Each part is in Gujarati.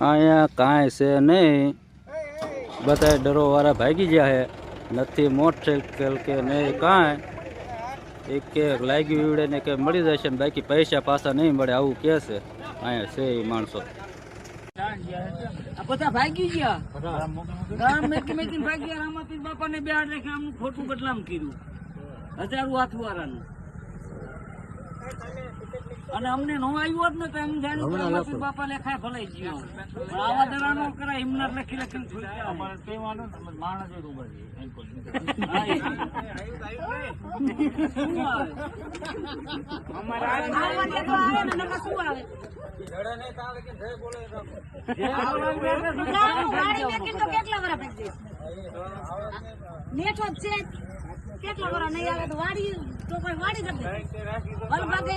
અહીંયા કાંઈ છે નહીં. બધા ડરોવાળા ભાગી ગયા છે. નથી મોટરસાઇકલ કે નહીં કાંઈ. એક કે લાગી ઉડે ને કે મળી જશે ને બાકી પૈસા પાછા નહીં મળે, આવું કે છે. અહીંયા છે એ માણસો. બધા ભાગી ગયા? રામ મેકી બે હાથ રાખી આમનું ખોટું અને અમને નો આવ્યો જ ને તો એમ જાણ્યું બાપા લેખાય ભલાઈ ગયો આવા દરા નો કરાય એમના લખી લખી માણસ જ ઊભા શું આવે જે આવવાનું એટલે ગાડી મેકીને તો કેટલા વરા ફેંકી નેઠો જ છે. કેટલા વરા નહીં આવે તો વાડી તો કોઈ વાડી કરી દે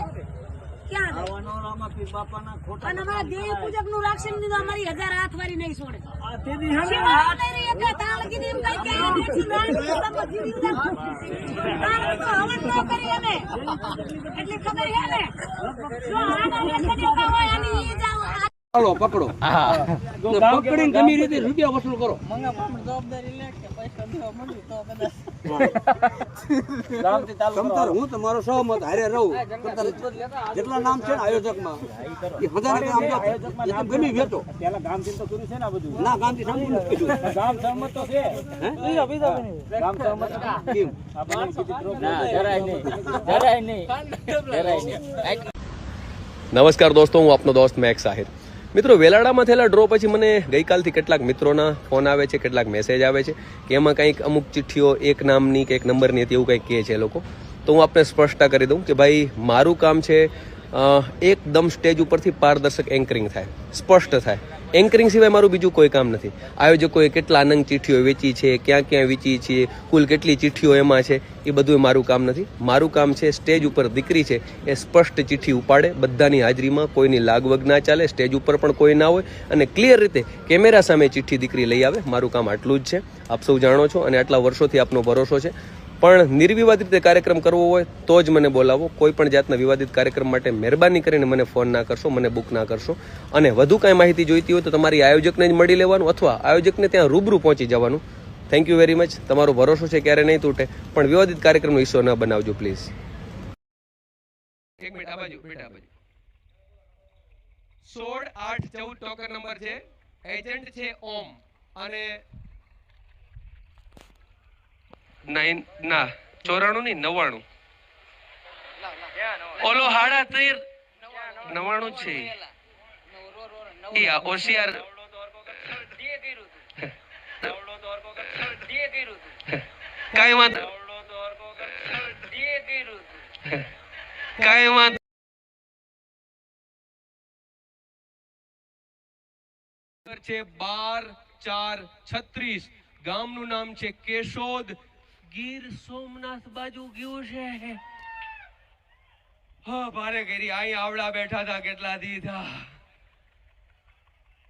અને હે એટલે ખબર છે ને? જો આના લેખે હોય આની પકડો. ને પકડીને ગમે રીતે રૂપિયા વસૂલ કરો. હું તમારો સહમત હારે રહું. જેટલા નામ છે ને આયોજકમાં એ બધાને કામ જો એ વેચો પેલા ગામથી તો. કર્યું છે ને બધું. ના ગામથી સાંભળ્યું નથી ગામ સહમત તો છે. ગામ સહમત કેમ? આપણે કીધું જરાય નહીં જરાય નહીં નમસ્કાર દોસ્તો હું આપનો દોસ્ત મેક સાહિર. મિત્રો, વેલાડામાં થયેલા ડ્રો પછી મને ગઈકાલથી કેટલાક મિત્રોના ફોન આવે છે, કેટલાક મેસેજ આવે છે કે એમાં કંઈક અમુક ચિઠ્ઠીઓ એક નામની કે એક નંબરની હતી એવું કંઈક કહે છે લોકો. તો હું આપને સ્પષ્ટતા કરી દઉં કે ભાઈ, મારું કામ છે એકદમ સ્ટેજ ઉપરથી પારદર્શક એન્કરિંગ થાય, સ્પષ્ટ થાય. એન્કરિંગ સિવાય મારું બીજું કોઈ કામ નથી. આયોજકોએ કેટલા અનંગ ચિઠ્ઠીઓ વેચી છે, ક્યાં ક્યાં વેચી છે, કુલ કેટલી ચિઠ્ઠીઓ એમાં છે, એ બધું મારું કામ નથી. મારું કામ છે સ્ટેજ ઉપર દીકરી છે, એ સ્પષ્ટ ચિઠ્ઠી ઉપાડે, બધાની હાજરીમાં કોઈની લાગવગ ના ચાલે, સ્ટેજ ઉપર પણ કોઈ ના હોય, અને ક્લિયર રીતે કેમેરા સામે ચિઠ્ઠી દીકરી લઈ આવે. મારું કામ આટલું જ છે. આપ સૌ જાણો છો અને આટલા વર્ષોથી આપનો ભરોસો છે. પણ નિર્વિવાદ રીતે કાર્યક્રમ કરવો હોય તો જ મને બોલાવો. કોઈ પણ જાતના વિવાદિત કાર્યક્રમ માટે મહેરબાની કરીને મને ફોન ના કરશો, મને બુક ના કરશો. અને વધુ કાંઈ માહિતી જોઈતી હોય તો તમારી આયોજકને જ મળી લેવાનું અથવા આયોજકને ત્યાં રૂબરૂ પહોંચી જવાનું. થેન્ક યુ વેરી મચ તમારો ભરોસો છે ક્યારે નહીં તૂટે. પણ વિવાદિત કાર્યક્રમનો હિસ્સો ન બનાવજો પ્લીઝ એક સોળ આઠ ચૌદ ટોકન નંબર છે. એજન્ટ છે ઓમ. અને નાઇન ના ચોરાણું નહીં નવ્વાણું. ઓલો હાડા તેર નવ્વાણું છે. એ હોશિયાર કઈ વાત કાંઈ વાંધો છે બાર ચાર છત્રીસ. ગામનું નામ છે કેશોદ. ગીર સોમનાથ બાજુ ગયું છે. હા, ભારે કરી. અહીં આવડા બેઠા હતા કેટલા દી થા.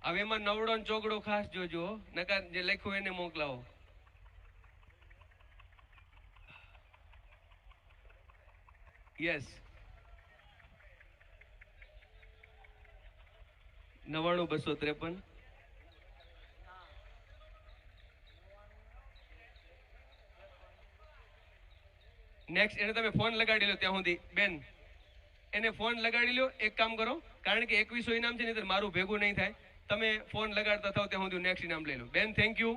હવે એમાં નવડો ચોગડો ખાસ જોજો નકાર જે લખ્યું એને મોકલાવો. યસ નવાણું બસો ત્રેપન. નેક્સ્ટ એને તમે ફોન લગાડી લો ત્યાં સુધી. બેન એને ફોન લગાડી લો. એક કામ કરો કારણ કે એકવીસો ઇનામ છે નહીં મારું ભેગું નહીં થાય. તમે ફોન લગાડતા થાવ ત્યાં સુધી નેક્સ્ટ ઇનામ લઈ લો બેન થેન્ક યુ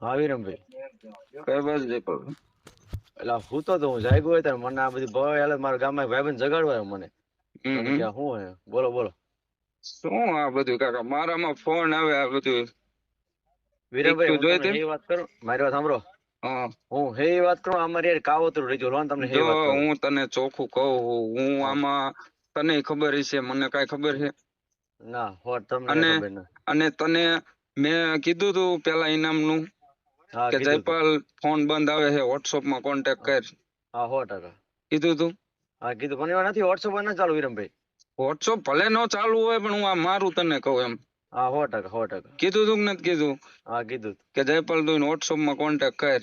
હા વિરમભાઈ. કઈ બાજુ જયપાલ એટલે હું તો હું જાગ્યો હોય ત્યારે મને આ બધી ભાઈ હાલત મારા ગામમાં ભાઈબંધ જગાડવા મને. મને શું હે બોલો બોલો. શું આ બધું કાકા? મારામાં ફોન આવે આ બધું. વિરમભાઈ વાત કરો? મારી વાત સાંભળો. હા હું વાત કરું અમારી યાર કાવતરું રહી લોન તમને હે વાત હું તને ચોખ્ખું કહું હું આમાં તને ખબર છે મને કઈ ખબર છે ના હો તમને અને અને તને મેં કીધું તું પેલા ઇનામનું નું કે જયપાલ ફોન બંધ આવે છે વોટ્સઅપમાં કોન્ટેક્ટ કર. હા હો ટકા. કીધું તું? હા કીધું પણ એવા નથી વોટ્સઅપ ના ચાલુ વિરમભાઈ. વોટ્સઅપ ભલે ન ચાલુ હોય પણ હું આ મારું તને કહું એમ. હા સો ટકા સો ટકા. કીધું તું કે નથી કીધું? હા કીધું કે જયપાલ તું વોટ્સઅપમાં કોન્ટેક્ટ કર.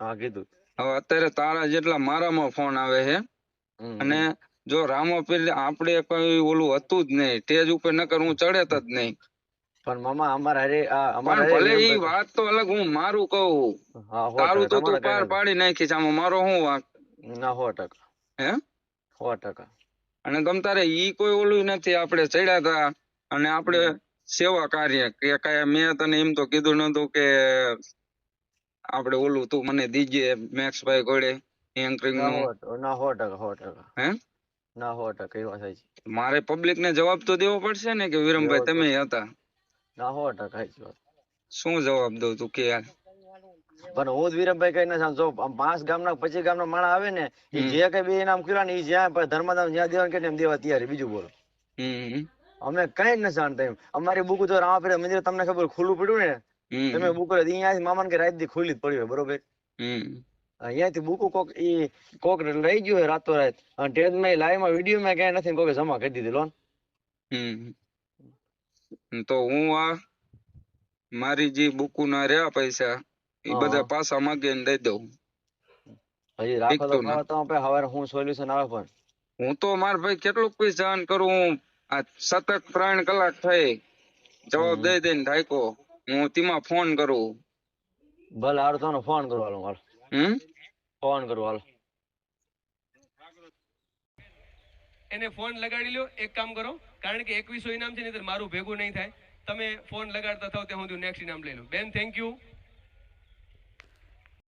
હા કીધું હવે અત્યારે તારા જેટલા મારામાં ફોન આવે છે અને જો રામો પીર આપણે કઈ ઓલું હતું જ નહીં સ્ટેજ ઉપર નકર હું ચડેત જ નહીં. પણ મામા અમારા હારે આ અમારા ભલે ઈ વાત તો અલગ હું મારું કહું. તારું તો તું પાર પાડી નાખી આમાં મારો શું વાંક ના સો ટકા. હે? સો ટકા. અને તમ તારે ઈ કોઈ ઓલું નથી આપણે ચડ્યા તા અને આપણે સેવા કાર્ય કે કાંઈ મેં તને એમ તો કીધું નતું કે આપણે ઓલું તું મને દીજે મેક્સભાઈ ગોળે એન્કરિંગ ના નું સો ટકા સો ટકા. હે? ના સો ટકા એ વાત મારે પબ્લિક ને જવાબ તો દેવો પડશે ને કે વિરમભાઈ તમે હતા? ના સો ટકા વાત. શું જવાબ દઉં તું કે યાર? પણ હું જ વિરમભાઈ કઈ ના જો પાંચ ગામના પચીસ ગામના માણસ આવે ને જે કઈ બે નામ કર્યા ને એ જ્યાં ધર્મધામ જ્યાં દેવાનું કે એમ દેવા તૈયારી બીજું બોલો. હમ. અમે કઈ જ ન જાણતા એમ. અમારી બુક તો રામાપીર મંદિર તમને ખબર ખુલ્લું પડ્યું ને? તમે બુક અહીંયાથી મામાને કે રાતથી ખુલ્લી જ પડી હોય બરોબર? અહીંયાથી બુક કોક ઈ કોક લઈ ગયું હોય રાતો રાત. અને ટ્રેનમાં લાઈવમાં વીડિયો માં ક્યાંય નથી ને કોકે જમા કરી દીધી લોન તો હું આ મારી જે બુકુ ના રહ્યા પૈસા એ બધા પાછા માગીને દઈ દઉં. હજી રાખો તો ખાવા તો હવારે હું સોલ્યુશન આવે પણ. હું તો માર ભાઈ કેટલું પૈસા કરું આ સતત ત્રણ કલાક થઈ. જવાબ. દઈ દઈને ઢાઈકો હું તેમાં ફોન કરું. ભલે હારું તને ફોન કરું હાલો હાલ. હમ? ફોન કરું હાલ. એને ફોન લગાડી લ્યો એક કામ કરો. કારણ કે એકવીસો ઇનામ છે નહીં મારું ભેગું નહીં થાય. તમે ફોન લગાડતા થાવ તે હું નેક્સ્ટ ઇનામ લઈ લો બેન થેન્ક યુ